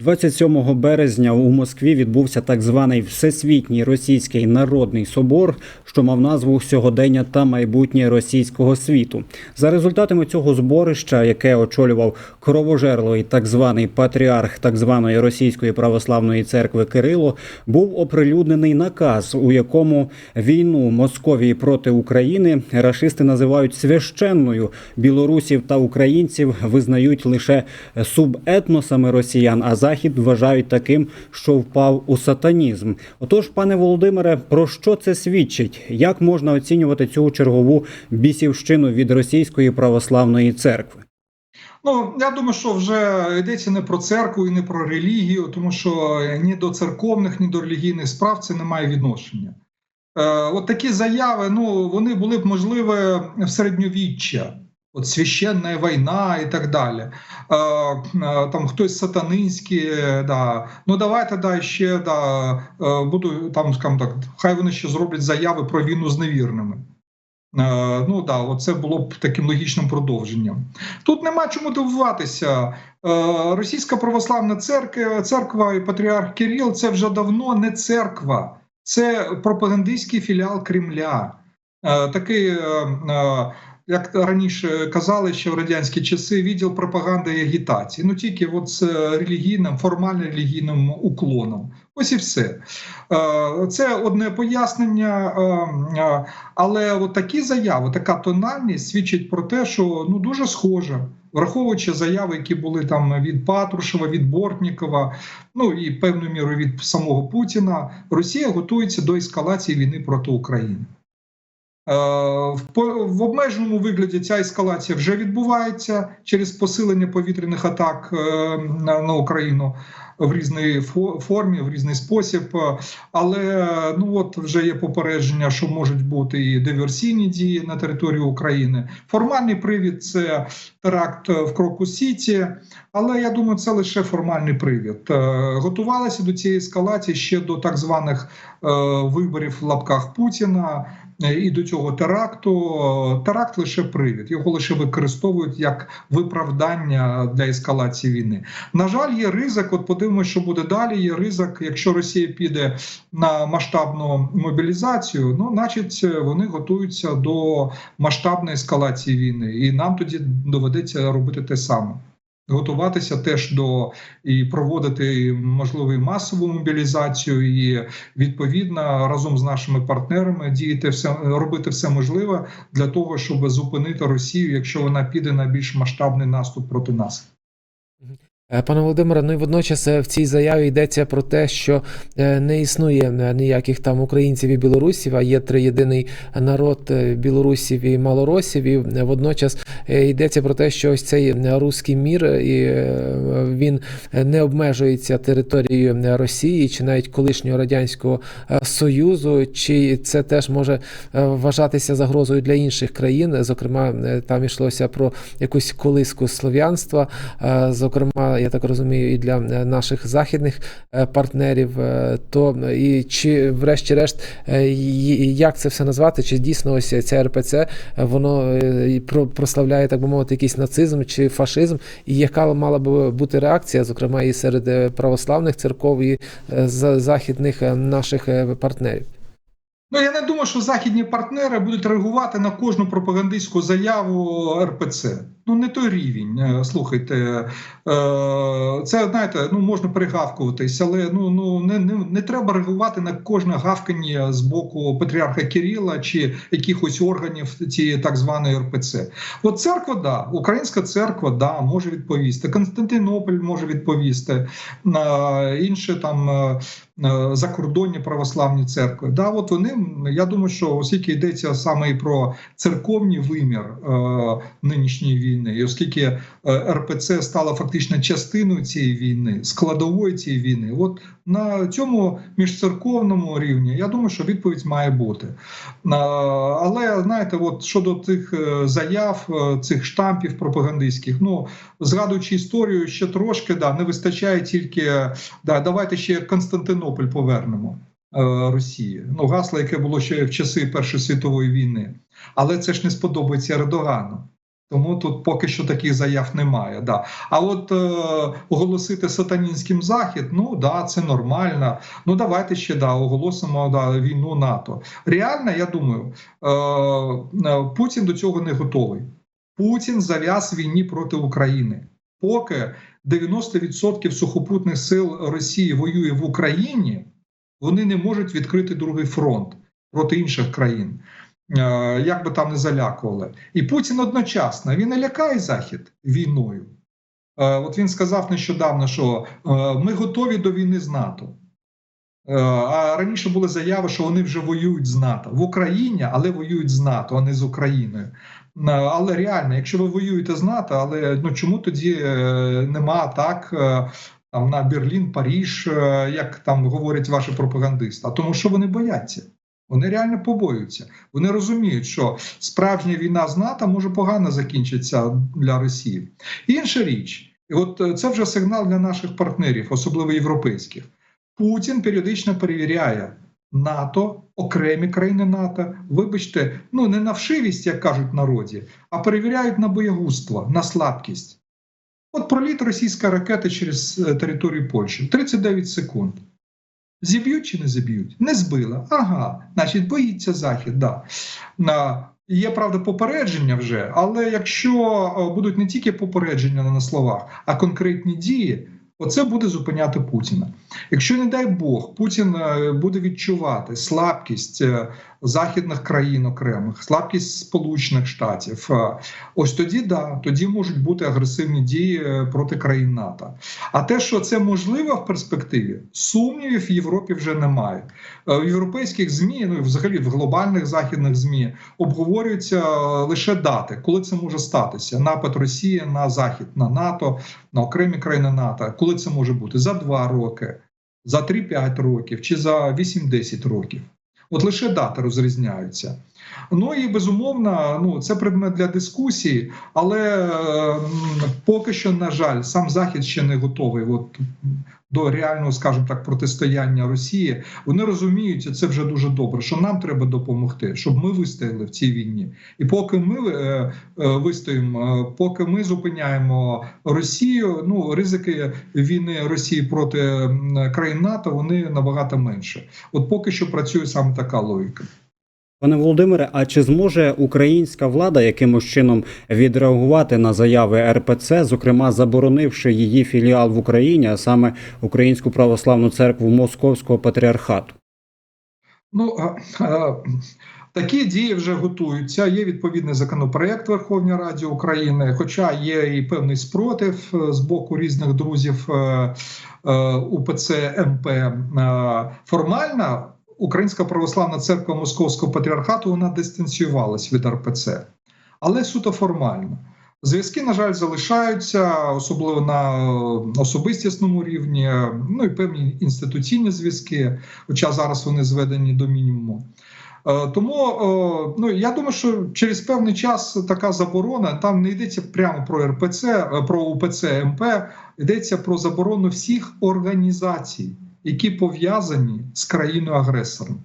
27 березня у Москві відбувся так званий Всесвітній російський народний собор, що мав назву сьогодення та майбутнє російського світу. За результатами цього зборища, яке очолював кровожерлий так званий патріарх так званої російської православної церкви Кирило, був оприлюднений наказ, у якому війну Московії проти України рашисти називають священною. Білорусів та українців визнають лише субетносами росіян, а захід вважають таким, що впав у сатанізм. Отож, пане Володимире, про що це свідчить? Як можна оцінювати цю чергову бісівщину від російської православної церкви? Ну, я думаю, що вже йдеться не про церкву і не про релігію, тому що ні до церковних, ні до релігійних справ це не має відношення. Е, от такі заяви, ну вони були б можливі в середньовіччя. От священна війна і так далі. Е, е, там хтось сатанинський, да. ну давайте да, ще да, е, буду там, скажімо так, хай вони ще зроблять заяви про війну з невірними. Ну да, оце було б таким логічним продовженням. Тут нема чому дивуватися. Російська православна церква, церква і патріарх Кирил це вже давно не церква, це пропагандистський філіал Кремля. Такий, як раніше казали, ще в радянські часи, відділ пропаганди і агітації. Ну тільки от з релігійним, формально релігійним уклоном. Ось і все. Е, Це одне пояснення, е, е, але от такі заяви, така тональність свідчить про те, що ну дуже схоже, враховуючи заяви, які були там від Патрушева, від Бортнікова, ну і певною мірою від самого Путіна, Росія готується до ескалації війни проти України. Е, В обмеженому вигляді ця ескалація вже відбувається через посилення повітряних атак е, на Україну в різній формі, в різний спосіб. Але ну от вже є попередження, що можуть бути і диверсійні дії на території України. Формальний привід це теракт в Кроку Сіті, але я думаю, це лише формальний привід. Е, Готувалися до цієї ескалації ще до так званих виборів в лапках Путіна. Е, І до цього теракту Е, теракт лише привід, його лише використовують як виправдання для ескалації війни. На жаль, є ризик. От подивимося, що буде далі. Є ризик, якщо Росія піде на масштабну мобілізацію, ну значить вони готуються до масштабної ескалації війни, і нам тоді доведеться робити те саме. Готуватися теж до і проводити можливо і масову мобілізацію, і відповідно разом з нашими партнерами діяти все робити все можливе для того, щоб зупинити Росію, якщо вона піде на більш масштабний наступ проти нас. Е, Пане Володимире, ну і водночас е, в цій заяві йдеться про те, що е, не існує ніяких там українців і білорусів, а є триєдиний народ е, білорусів і малоросів. І водночас йдеться про те, що ось цей руський мір і він не обмежується територією Росії чи навіть колишнього радянського союзу, чи це теж може вважатися загрозою для інших країн. Зокрема, там йшлося про якусь колиску слов'янства, е, я так розумію, і для е, наших західних е, партнерів. Е, То і чи, врешті-решт, як це все назвати? Чи дійсно ось ця РПЦ воно про- прославляє, так би мовити, якийсь нацизм чи фашизм, і яка мала би бути реакція, зокрема, і серед православних церков, і західних наших партнерів? Ну я не думаю, що західні партнери будуть реагувати на кожну пропагандистську заяву РПЦ. Ну не той рівень. Е, Слухайте, е, це знаєте, ну можна перегавкуватись, але ну ну не, не, не треба реагувати на кожне гавкання з боку патріарха Кирила чи якихось органів цієї так званої РПЦ. От церква, да, українська церква, да, може відповісти. Константинополь може відповісти, е, інші там. закордонні православні церкви. Да, от вони, я думаю, що оскільки йдеться саме і про церковний вимір е, нинішньої війни, і оскільки е, РПЦ стала фактично частиною цієї війни, складовою цієї війни, от на цьому міжцерковному рівні, я думаю, що відповідь має бути. Але знаєте, от щодо тих е, заяв, е, цих штампів пропагандистських, ну згадуючи історію, ще трошки да, не вистачає тільки да, давайте ще Константинополь повернемо. Росії, ну гасло, яке було ще в часи Першої світової війни, але це ж не сподобається Ердогану. Тому тут поки що таких заяв немає. Да. А от е, оголосити сатанінським захід, ну да, це нормально. Ну давайте ще да, оголосимо да, війну НАТО. Реально, я думаю, е, е, Путін до цього не готовий. Путін зав'яз війні проти України. Поки 90% сухопутних сил Росії воює в Україні, вони не можуть відкрити другий фронт проти інших країн. Е, Як би там не залякували, і Путін одночасно він не лякає Захід війною. Е, От він сказав нещодавно, що е, ми готові до війни з НАТО. А раніше були заяви, що вони вже воюють з НАТО в Україні, але воюють з НАТО, а не з Україною. Але реально, якщо ви воюєте з НАТО, але ну чому тоді нема атак там на Берлін, Паріж, як там говорять ваші пропагандисти? А тому, що вони бояться. Вони реально побоюються. Вони розуміють, що справжня війна з НАТО може погано закінчитися для Росії. Інша річ, і от е, це вже сигнал для наших партнерів, особливо європейських. Путін періодично перевіряє НАТО, окремі країни НАТО. Вибачте, ну не на вшивість, як кажуть народі, а перевіряють на боягузтво, на слабкість. От проліт російської ракети через е, територію Польщі 39 секунд. Зіб'ють чи не зіб'ють? Не збила. Ага, значить, боїться Захід. Да. Є правда попередження вже, але якщо будуть не тільки попередження на словах, а конкретні дії, оце буде зупиняти Путіна. Якщо, не дай Бог, Путін е, буде відчувати слабкість е, західних країн окремих, слабкість Сполучених Штатів, е, ось тоді да, тоді можуть бути агресивні дії е, проти країн НАТО. А те, що це можливо в перспективі, сумнівів в Європі вже немає. Е, В європейських змі, ну і взагалі в глобальних західних змі обговорюються лише дати, коли це може статися. Напад Росії на Захід, на НАТО, на окремі країни НАТО. Коли це може бути за два роки, за 3-5 років чи за 8-10 років. От лише дати розрізняються. Ну і безумовно, ну це предмет для дискусії, але е, поки що, на жаль, сам захід ще не готовий. От до реального, скажімо так, протистояння Росії. Вони розуміють, це вже дуже добре, що нам треба допомогти, щоб ми вистояли в цій війні. І поки ми е, е, вистоїмо, поки ми зупиняємо Росію, ну ризики війни Росії проти країн НАТО вони набагато менше. От поки що працює саме така логіка. Пане Володимире, а чи зможе українська влада якимось чином відреагувати на заяви РПЦ, зокрема заборонивши її філіал в Україні, а саме Українську православну церкву Московського патріархату? Ну а, а, такі дії вже готуються. Є відповідний законопроект Верховній Раді України, хоча є і певний спротив е, з боку різних друзів е, е, УПЦ МП. Формально Українська православна церква Московського патріархату вона дистанціювалась від РПЦ, але суто формально. Зв'язки, на жаль, залишаються, особливо на е, особистісному рівні, е, ну і певні інституційні зв'язки, хоча зараз вони зведені до мінімуму. Е, Тому ну я думаю, що через певний час така заборона там не йдеться прямо про РПЦ, про УПЦ МП, йдеться про заборону всіх організацій, які пов'язані з країною агресором.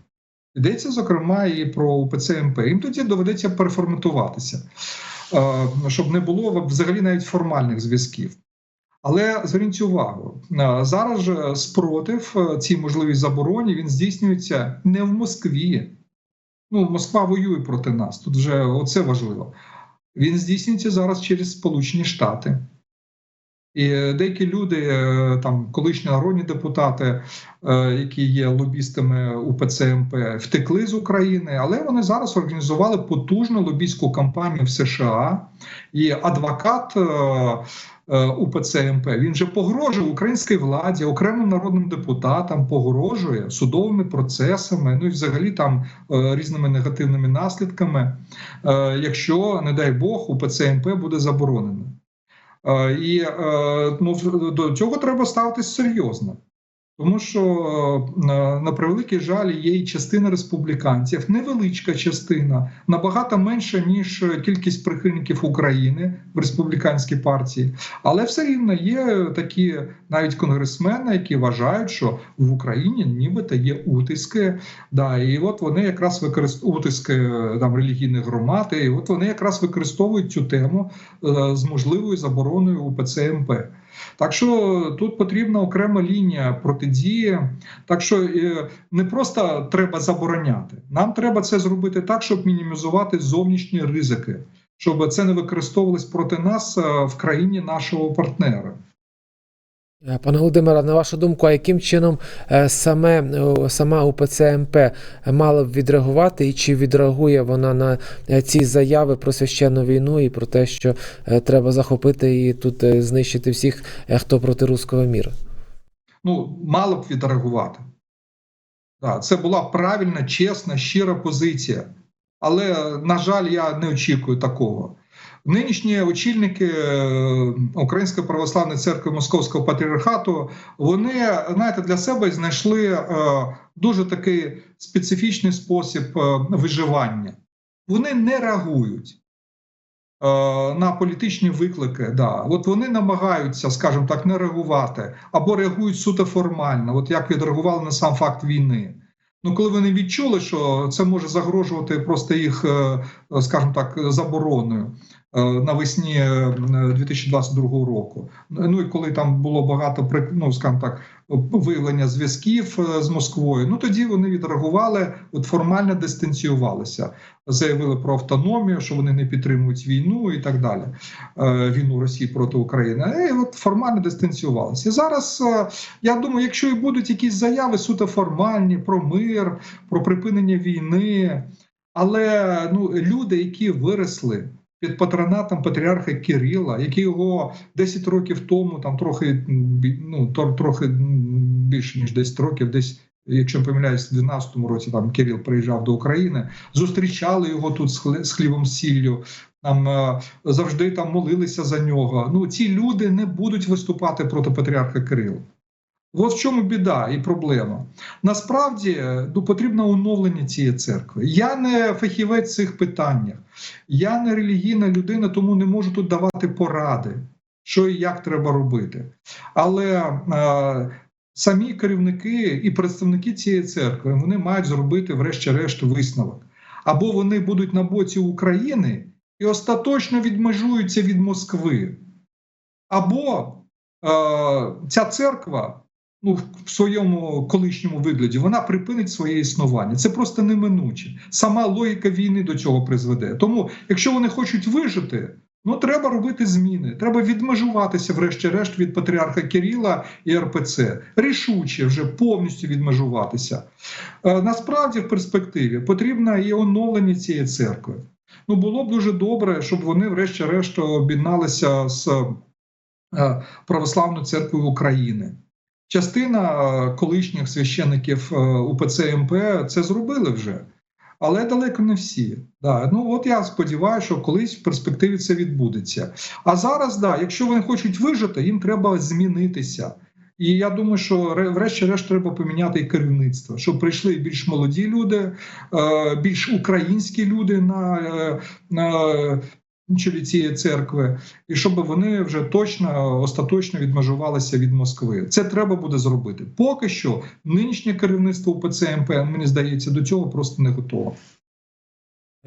Йдеться зокрема і про УПЦ МП. Їм тоді доведеться переформатуватися, е, щоб не було взагалі навіть формальних зв'язків. Але зверніть увагу, е, зараз же спротив е, цій можливій забороні він здійснюється не в Москві. Ну, Москва воює проти нас. Тут вже оце важливо. Він здійснюється зараз через Сполучені Штати. І деякі люди, е, там колишні народні депутати, е, які є лобістами УПЦ МП, втекли з України, але вони зараз організували потужну лобістську кампанію в США. І адвокат е, УПЦ МП він же погрожує українській владі, окремим народним депутатам, погрожує судовими процесами, ну і взагалі там різними негативними наслідками, якщо, не дай Бог, УПЦ МП буде заборонено. І е, ну, до цього треба ставитись серйозно. Тому що, е, на превеликий жаль, є і частина республіканців, невеличка частина, набагато менша, ніж кількість прихильників України в республіканській партії. Але все рівно є такі навіть конгресмени, які вважають, що в Україні нібито є утиски. Да, і от вони якраз використовують утиски е, там релігійних громад, і от вони якраз використовують цю тему е, з можливою забороною УПЦ МП. Так що тут потрібна окрема лінія протидії. Так що е, не просто треба забороняти. Нам треба це зробити так, щоб мінімізувати зовнішні ризики, щоб це не використовувалось проти нас е, в країні нашого партнера. Е, Пане Володимире, на вашу думку, а яким чином е, саме е, сама УПЦ МП мала б відреагувати, і чи відреагує вона на ці заяви про священну війну і про те, що треба захопити і тут знищити всіх, хто проти руського міра? ну, мало б відреагувати. Це була правильна, чесна, щира позиція. Але, на жаль, я не очікую такого. Нинішні очільники е, Української православної церкви Московського патріархату вони знаєте, для себе знайшли е, дуже такий специфічний спосіб е, виживання. Вони не реагують на політичні виклики. Да. От вони намагаються, скажімо так, не реагувати або реагують суто формально, от як відреагували на сам факт війни. Ну, коли вони відчули, що це може загрожувати просто їх, скажімо так, забороною навесні е, 2022 року. Ну і коли там було багато ну, скажімо так, виявлення зв'язків е, з Москвою, ну тоді вони відреагували, от формально дистанціювалися, заявили про автономію, що вони не підтримують війну і так далі. е, Війну Росії проти України. І от формально дистанціювалися. Зараз е, я думаю, якщо і будуть якісь заяви суто формальні про мир, про припинення війни, але ну, люди, які виросли під патронатом патріарха Кирила, які його 10 років тому, там трохи ну, трохи більше ніж 10 років, десь. Якщо не помиляюсь, в 12-му році там Кирил приїжджав до України, зустрічали його тут з хлібом сіллю, там е, завжди там молилися за нього. Ну ці люди не будуть виступати проти патріарха Кирила. От в чому біда і проблема. Насправді е, ну, потрібно оновлення цієї церкви. Я не фахівець в цих питаннях, я не релігійна людина, тому не можу тут давати поради, що і як треба робити. Але е, самі керівники і представники цієї церкви вони мають зробити, врешті-решт, висновок. Або вони будуть на боці України і остаточно відмежуються від Москви, або е, ця церква ну, в своєму колишньому вигляді вона припинить своє існування. Це просто неминуче. Сама логіка війни до цього призведе. Тому, якщо вони хочуть вижити, ну треба робити зміни. Треба відмежуватися, врешті-решт, від патріарха Кирила і РПЦ. Рішуче вже повністю відмежуватися. Е, насправді, в перспективі потрібно і оновлення цієї церкви. Ну було б дуже добре, щоб вони, врешті-решт, об'єдналися з е, Православною церквою України. Частина е, колишніх священиків е, УПЦ МП це зробили вже, але далеко не всі. Да. Ну от я сподіваюся, що колись в перспективі це відбудеться. А зараз, да, якщо вони хочуть вижити, їм треба змінитися. І я думаю, що ре- врешті-решт треба поміняти і керівництво, щоб прийшли більш молоді люди, е, більш українські люди на, на чолі цієї церкви, і щоб вони вже точно остаточно відмежувалися від Москви. Це треба буде зробити. Поки що нинішнє керівництво УПЦ МП, мені здається, до цього просто не готово.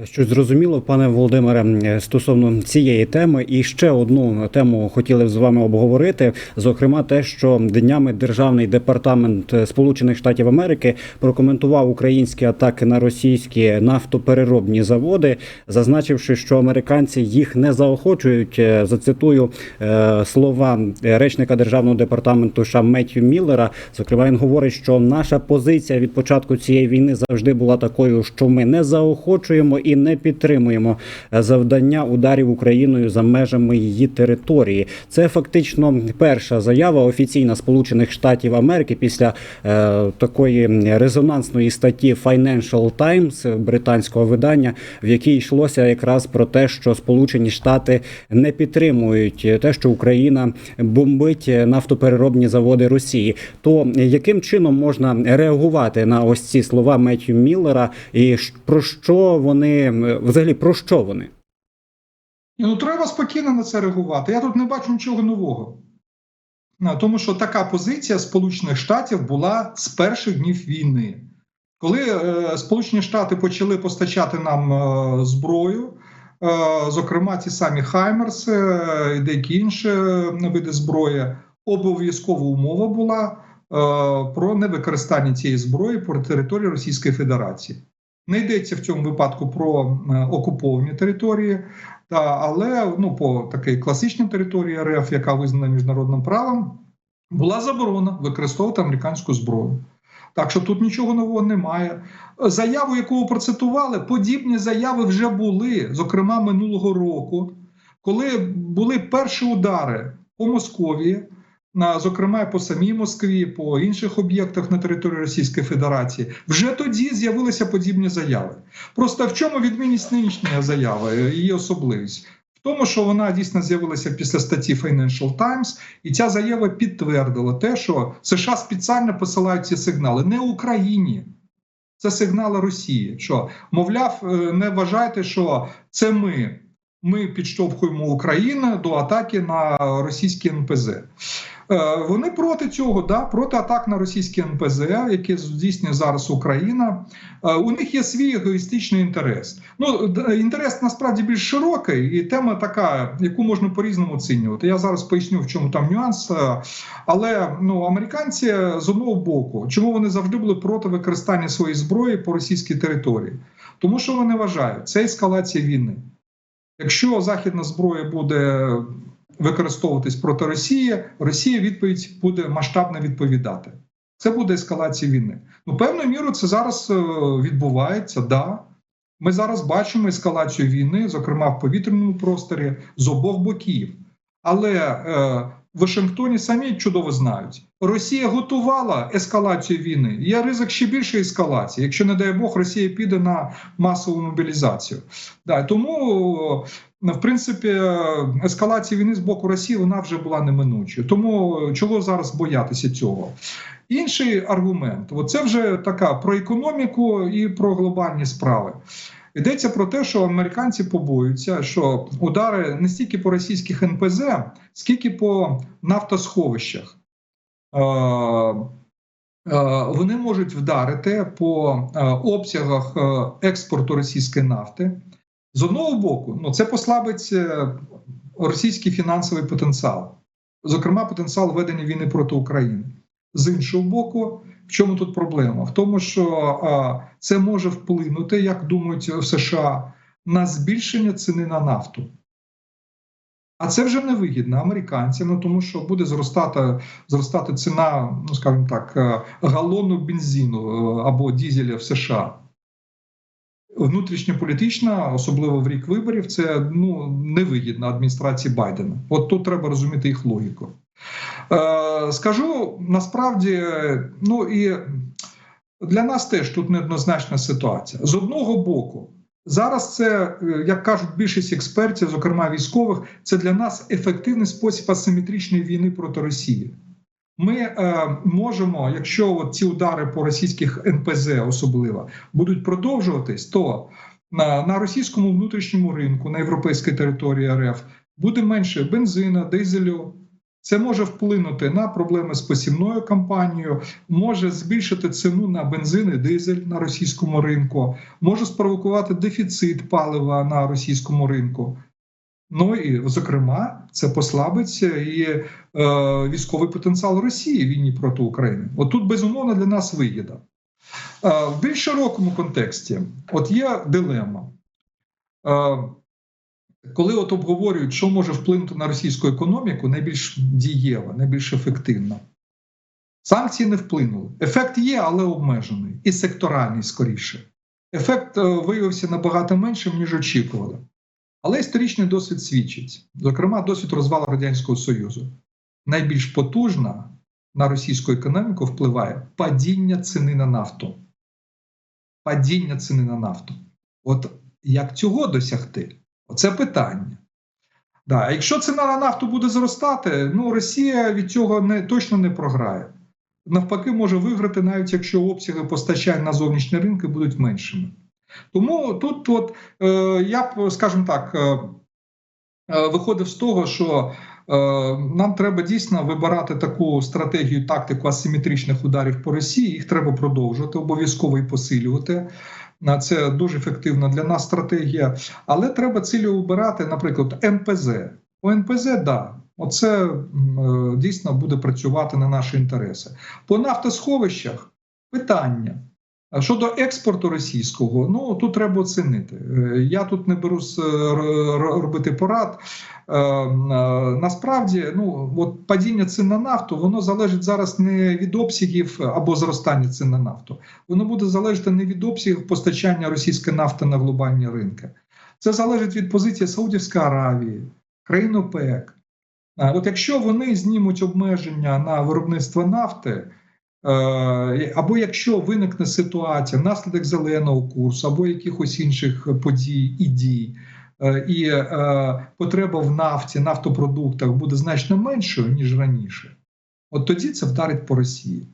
Щось зрозуміло, пане Володимире, е, стосовно цієї теми, і ще одну тему хотіли з вами обговорити. Зокрема, те, що днями державний департамент е, Сполучених Штатів Америки прокоментував українські атаки на російські нафтопереробні заводи, зазначивши, що американці їх не заохочують. Е, Зацитую слова речника державного департаменту США Меттью Міллера. Зокрема, він говорить, що наша позиція від початку цієї війни завжди була такою, що ми не заохочуємо і не підтримуємо завдання ударів Україною за межами її території. Це фактично перша заява офіційна Сполучених Штатів Америки після е, такої резонансної статті Financial Times британського видання, в якій йшлося якраз про те, що Сполучені Штати не підтримують те, що Україна бомбить нафтопереробні заводи Росії. То яким чином можна реагувати на ось ці слова Меттю Міллера, і про що вони е, взагалі про що вони? Ну треба спокійно на це реагувати. Я тут не бачу нічого нового. Тому що така позиція Сполучених Штатів була з перших днів війни. Коли е, Сполучені Штати почали постачати нам е, зброю, е, зокрема ті самі Хаймерси е, і деякі інші е, види зброї, обов'язкова умова була е, про невикористання цієї зброї по території Російської Федерації. Не йдеться в цьому випадку про е, окуповані території, та, але ну, по такій класичній території РФ, яка визнана міжнародним правом, була заборона використовувати американську зброю. Так що тут нічого нового немає. Заяву, яку процитували, подібні заяви вже були, зокрема минулого року, коли були перші удари по Московії, зокрема по самій Москві, по інших об'єктах на території Російської Федерації, вже тоді з'явилися подібні заяви. Просто в чому відмінність нинішньої заяви, її особливість? Тому, що вона дійсно з'явилася після статті Financial Times, і ця заява підтвердила те, що США спеціально посилають ці сигнали не Україні. Це сигнали Росії. Що, мовляв, е, не вважайте, що це ми. Ми підштовхуємо Україну до атаки на російські НПЗ. Е, Вони проти цього, да, проти атак на російські НПЗ, які здійснює зараз Україна. Е, У них є свій егоїстичний інтерес. Ну інтерес насправді більш широкий, і тема така, яку можна по-різному оцінювати. Я зараз поясню, в чому там нюанс. Е, Але ну американці з одного боку, чому вони завжди були проти використання своєї зброї по російській території? Тому що вони вважають, це ескалація війни. Якщо західна зброя буде використовуватись проти Росії, Росія відповідь буде масштабно відповідати. Це буде ескалація війни. Ну, певною мірою це зараз е, відбувається. Да. Ми зараз бачимо ескалацію війни, зокрема в повітряному просторі, з обох боків. Але е, в Вашингтоні самі чудово знають, Росія готувала ескалацію війни. Є ризик ще більшої ескалації, якщо, не дай Бог, Росія піде на масову мобілізацію. Да, тому, в принципі, ескалація війни з боку Росії вона вже була неминучою. Тому е, чого зараз боятися цього? Інший аргумент: це вже така про економіку і про глобальні справи. Йдеться про те, що американці побоюються, що удари не стільки по російських НПЗ, скільки по нафтосховищах. Е, е, Вони можуть вдарити по обсягах експорту російської нафти. З одного боку, ну це послабить е, російський фінансовий потенціал, зокрема, потенціал ведення війни проти України. З іншого боку, в чому тут проблема? В тому, що а, це може вплинути, як думають в США, на збільшення ціни на нафту. А це вже не вигідно американцям, ну, тому що буде зростати, зростати ціна, ну скажімо так, е, галону бензину е, або дізеля в США. Внутрішньополітична, особливо в рік виборів, це ну невигідно адміністрації Байдена. От тут треба розуміти їх логіку. Е, скажу насправді, ну і для нас теж тут неоднозначна ситуація. З одного боку, зараз це, е, як кажуть більшість експертів, зокрема військових, це для нас ефективний спосіб асиметричної війни проти Росії. Ми е, можемо, якщо от ці удари по російських НПЗ особливо будуть продовжуватись, то на, на російському внутрішньому ринку на європейській території РФ буде менше бензина, дизелю. Це може вплинути на проблеми з посівною кампанією, може збільшити ціну на бензин і дизель на російському ринку, може спровокувати дефіцит палива на російському ринку. Ну і зокрема, це послабить і е, військовий потенціал Росії в війні проти України. От тут безумовно для нас вигіда. Е, в більш широкому контексті, от є дилема. Е, коли от обговорюють, що може вплинути на російську економіку, найбільш дієво, найбільш ефективно. Санкції не вплинули. Ефект є, але обмежений і секторальний скоріше. Ефект е, виявився набагато меншим, ніж очікували. Але історичний досвід свідчить, зокрема, досвід розвалу Радянського Союзу. Найбільш потужна на російську економіку впливає падіння ціни на нафту. Падіння ціни на нафту. От як цього досягти? Оце питання. Да. Якщо ціна на нафту буде зростати, ну Росія від цього не, точно не програє. Навпаки, може виграти, навіть якщо обсяги постачань на зовнішні ринки будуть меншими. Тому тут, от, е, я б, скажімо так, е, е, виходив з того, що е, нам треба дійсно вибирати таку стратегію, тактику асиметричних ударів по Росії. Їх треба продовжувати, обов'язково і посилювати. Це дуже ефективна для нас стратегія. Але треба цілі обирати, наприклад, НПЗ. По НПЗ, да, оце е, дійсно буде працювати на наші інтереси. По нафтосховищах питання. А щодо експорту російського, ну тут треба оцінити. Е, Я тут не берусь е, робити порад. Е, Насправді, ну от падіння цін на нафту, воно залежить зараз не від обсягів або зростання цін на нафту. Воно буде залежати не від обсягів постачання російської нафти на глобальні ринки. Це залежить від позиції Саудівської Аравії, країн ОПЕК. От якщо вони знімуть обмеження на виробництво нафти. Е, Або якщо виникне ситуація внаслідок зеленого курсу, або якихось інших подій і дій, е, і е, потреба в нафті, нафтопродуктах буде значно меншою ніж раніше, от тоді це вдарить по Росії.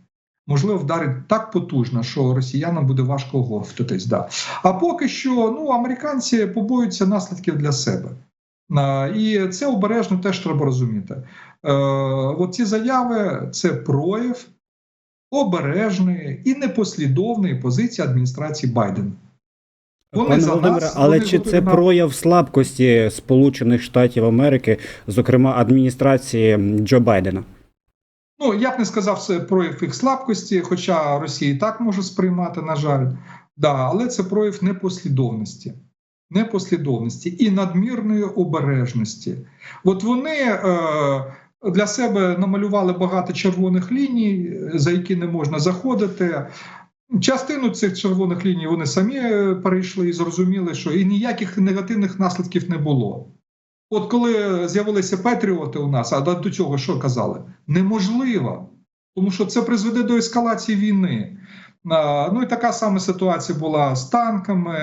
Можливо, вдарить так потужно, що росіянам буде важко оговтатись. Да. А поки що ну, американці побоюються наслідків для себе. І це обережно теж треба розуміти. Е, От ці заяви це прояв обережної і непослідовної позиції адміністрації Байдена. Вони Пане за нас, але вони чи це на- прояв слабкості Сполучених Штатів Америки, зокрема адміністрації Джо Байдена? Ну, я б не сказав, це прояв їх слабкості, хоча Росія і так може сприймати, на жаль. Да, але це прояв непослідовності. Непослідовності і надмірної обережності. От вони е, для себе намалювали багато червоних ліній, за які не можна заходити. Частину цих червоних ліній вони самі е, перейшли і зрозуміли, що і ніяких негативних наслідків не було. От коли з'явилися патріоти у нас, а до цього що казали? Неможливо, тому що це призведе до ескалації війни. Ну і така сама ситуація була з танками,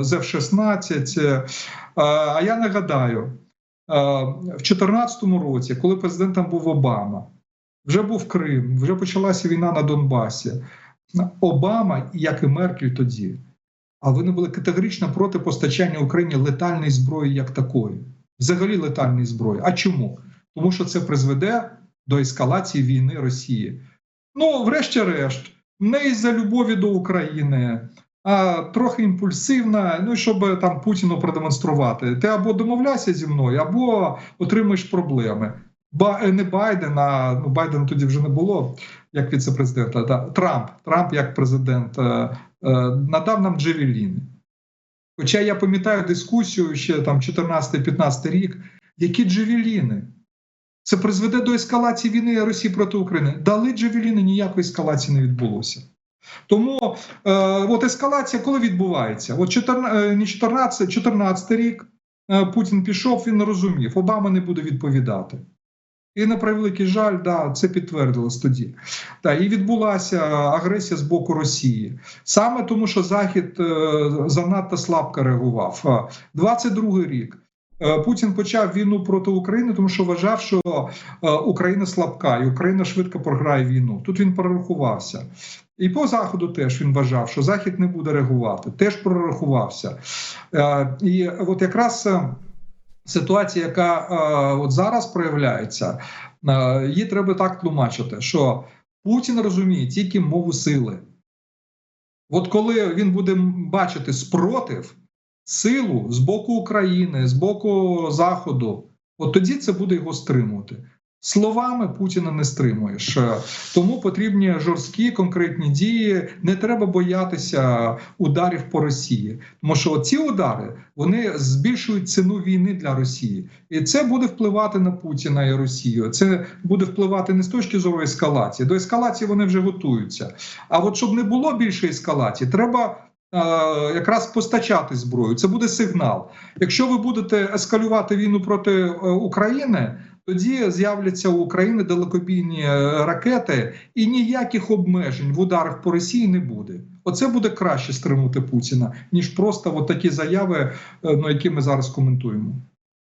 з F-16. Е, А я нагадаю, е, в 2014 році, коли президентом був Обама, вже був Крим, вже почалася війна на Донбасі. Обама, як і Меркель тоді, а вони були категорично проти постачання Україні летальної зброї як такої, взагалі летальної зброї. А чому? Тому що це призведе до ескалації війни Росії. Ну, врешті-решт, не із-за любові до України, трохи імпульсивна, ну щоб там Путіну продемонструвати. Ти або домовляйся зі мною, або отримаєш проблеми. Ба е, не Байден, а ну Байдена тоді вже не було як віце-президента. Да, Трамп, Трамп як президент, е, е, надав нам Джевеліни. Хоча я пам'ятаю дискусію ще там 14-15 рік, які Джевеліни? Це призведе до ескалації війни Росії проти України. Дали Джевеліни, ніякої ескалації не відбулося. Тому е, от ескалація коли відбувається? От 14, е, не 14, 14 рік е, Путін пішов, він розумів, Обама не буде відповідати. І на превеликий жаль, да, це підтвердилось тоді. Да, і відбулася агресія з боку Росії. Саме тому, що Захід е, занадто слабко реагував. 22 рік. Е, Путін почав війну проти України, тому що вважав, що е, Україна слабка, і Україна швидко програє війну. Тут він прорахувався. І по заходу теж він вважав, що Захід не буде реагувати, теж прорахувався. Е, І от якраз е, ситуація, яка е, от зараз проявляється, її треба так тлумачити, що Путін розуміє тільки мову сили. От коли він буде бачити спротив, силу з боку України, з боку Заходу, от тоді це буде його стримувати. Словами Путіна не стримуєш, Е, тому потрібні жорсткі конкретні дії. Не треба боятися ударів по Росії, тому що ці удари вони збільшують ціну війни для Росії, і це буде впливати на Путіна і Росію. Це буде впливати не з точки зору ескалації. До ескалації вони вже готуються. А от щоб не було більше ескалації, треба якраз постачати зброю. Це буде сигнал. Якщо ви будете ескалювати війну проти е, України, тоді з'являться у України далекобійні е, ракети, і ніяких обмежень в ударах по Росії не буде. Оце буде краще стримувати Путіна ніж просто от такі заяви, е, ну, які ми зараз коментуємо.